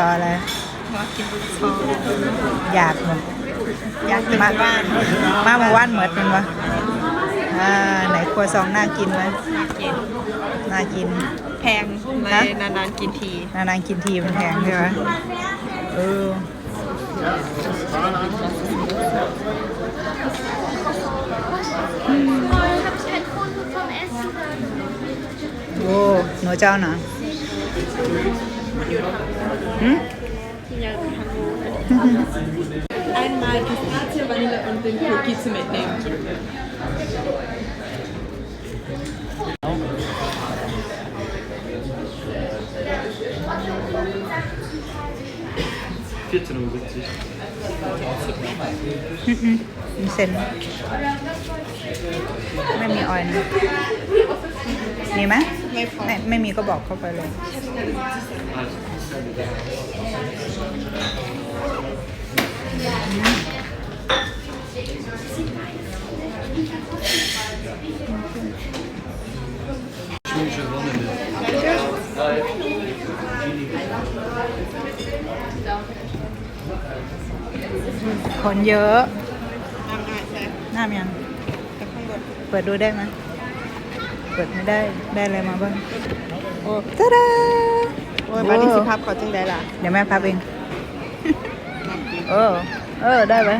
รออะไรมากินซองอยากหมดอยากกินมาบ้านมาเมื่อวานเหมือนกันวะอ่าไหนครัวซองน่ากินไหมกินน่ากิน แพงเลยนานๆกินที นานๆกินทีมันแพงใช่ไหมเออโอ้หนูเจ้าหนา หืม Einmal Pistazie, Vanille und den Cookie zu mitnehmen. Uhr. มีเส้นไม่มีออยล์นะมีไหม ไม่พอ ไม่ไม่มีก็บอกเข้าไปเลย คนเยอะน้ำง่ายใช่น้ำยัง แต่ข้างบนเปิดดูได้ไหม เปิดไม่ได้ได้อะไรมาบ้างโอ้ตาดาโอ้ยบาร์ดี้สิพับเขาจังได้ล่ะเดี๋ยวแม่พับเอง เออ เออ ได้ไหมไ